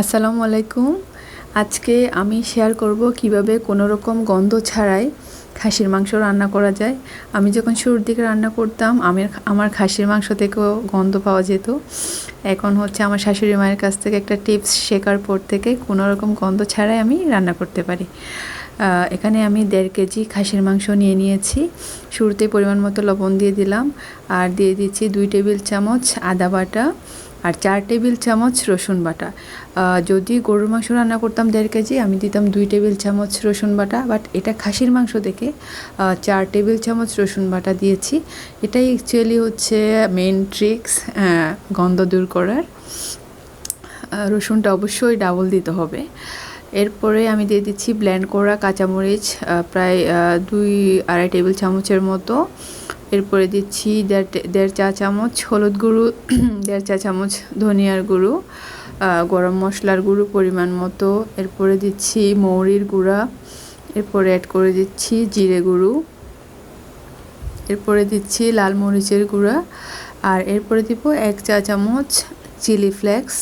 আসসালামু আলাইকুম। আজকে আমি শেয়ার করব কীভাবে কোনো রকম গন্ধ ছাড়াই খাসির মাংস রান্না করা যায়। আমি যখন শুরুর দিকে রান্না করতাম আমি আমার খাসির মাংস থেকেও গন্ধ পাওয়া যেত। এখন হচ্ছে আমার শাশুড়ি মায়ের কাছ থেকে একটা টিপস, শেখার পর থেকে কোনো রকম গন্ধ ছাড়াই আমি রান্না করতে পারি। এখানে আমি দেড় কেজি খাসির মাংস নিয়ে নিয়েছি। শুরুতে পরিমাণ মতো লবণ দিয়ে দিলাম। আর দিয়ে দিচ্ছি দুই টেবিল চামচ আদা বাটা আর চার টেবিল চামচ রসুন বাটা। যদি গরুর মাংস রান্না করতাম দেড় কেজি, আমি দিতাম দুই টেবিল চামচ রসুন বাটা বাট এটা খাসির মাংস থেকে চার টেবিল চামচ রসুন বাটা দিয়েছি। এটাই অ্যাকচুয়ালি হচ্ছে মেন ট্রিক্স গন্ধ দূর করার। রসুনটা অবশ্যই ডাবল দিতে হবে। এরপরে আমি দিয়ে দিচ্ছি ব্ল্যান্ড করা কাঁচামরিচ প্রায় দুই আড়াই টেবিল চামচের মতো। এরপরে দিচ্ছি দেড় দেড় চা চামচ হলুদ গুঁড়ো, দেড় চা চামচ ধনিয়ার গুঁড়ো গরম মশলার গুঁড়ো পরিমাণ মতো। এরপরে দিচ্ছি মৌরির গুঁড়া। এরপরে অ্যাড করে দিচ্ছি জিরে গুঁড়ো। এরপরে দিচ্ছি লাল মরিচের গুঁড়া। আর এরপরে দিব এক চা চামচ চিলি ফ্লেক্স।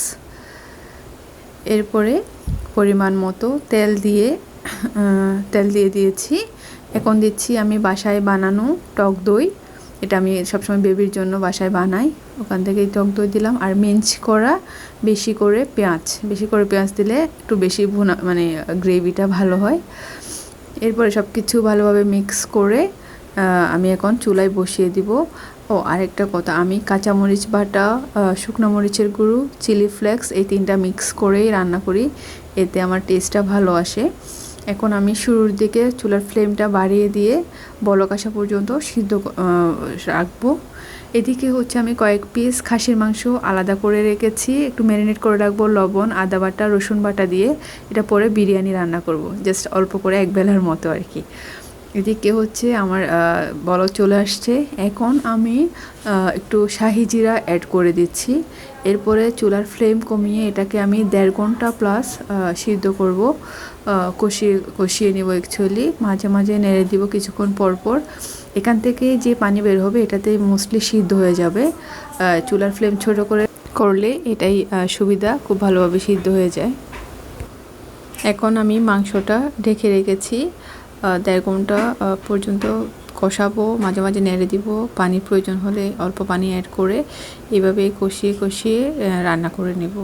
এরপরে পরিমাণ মতো তেল দিয়ে তেল দিয়ে দিয়েছি। এখন দিচ্ছি আমি বাসায় বানানো টক দই। এটা আমি সবসময় বেবির জন্য বাসায় বানাই। ওখান থেকেই টক দই দিলাম। আর মিঞ্চ করা বেশি করে পেঁয়াজ। বেশি করে পেঁয়াজ দিলে একটু বেশি ভুনা মানে গ্রেভিটা ভালো হয়। এরপরে সব কিছু ভালোভাবে মিক্স করে আমি এখন চুলায় বসিয়ে দিব। ও, আরেকটা কথা। আমি কাঁচামরিচ বাটা শুকনো মরিচের গুঁড়ো, চিলি ফ্লেক্স এই তিনটা মিক্স করেই রান্না করি। এতে আমার টেস্টটা ভালো আসে। এখন আমি শুরুর দিকে চুলার ফ্লেমটা বাড়িয়ে দিয়ে বলক আসা পর্যন্ত সিদ্ধ রাখব। এদিকে হচ্ছে আমি কয়েক পিস খাসির মাংস আলাদা করে রেখেছি। একটু ম্যারিনেট করে রাখব লবণ, আদা বাটা, রসুন বাটা দিয়ে। এটা পরে বিরিয়ানি রান্না করব। জাস্ট অল্প করে এক বেলার মতো আর কি। এদিকে হচ্ছে? আমার বলক চলে আসছে। এখন আমি একটু শাহি জিরা অ্যাড করে দিচ্ছি। এরপরে চুলার ফ্লেম কমিয়ে এটাকে আমি দেড় ঘণ্টা প্লাস সিদ্ধ করব। কষিয়ে কষিয়ে নেব অ্যাকচুয়ালি মাঝে মাঝে নেড়ে দিব কিছুক্ষণ পর পর। এখান থেকে যে পানি বের হবে এটাতে মোস্টলি সিদ্ধ হয়ে যাবে। চুলার ফ্লেম ছোট করে করলে এটাই সুবিধা। খুব ভালোভাবে সিদ্ধ হয়ে যায়। এখন আমি মাংসটা ঢেকে রেখেছি। দেড় ঘণ্টা পর্যন্ত কষাবো, মাঝে মাঝে নেড়ে দিব। পানির প্রয়োজন হলে অল্প পানি অ্যাড করে এভাবে কষিয়ে কষিয়ে রান্না করে নেব।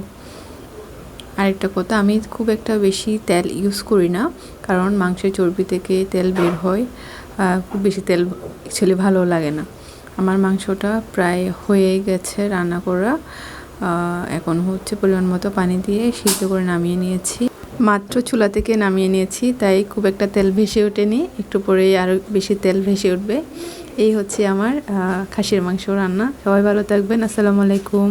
আরেকটা কথা, আমি খুব একটা বেশি তেল ইউজ করি না, কারণ মাংসের চর্বি থেকে তেল বের হয় খুব বেশি তেল অ্যাকচুয়ালি ভালো লাগে না। আমার মাংসটা প্রায় হয়ে গেছে রান্না করা। এখন হচ্ছে পরিমাণ মতো পানি দিয়ে সিদ্ধ করে নামিয়ে নিয়েছি। মাত্র চুলা থেকে নামিয়ে নিয়েছি, তাই খুব একটা তেল ভেসে ওঠেনি, একটু পরেই আরও বেশি তেল ভেসে উঠবে। এই হচ্ছে আমার খাসির মাংস রান্না। সবাই ভালো থাকবেন, আসসালামু আলাইকুম।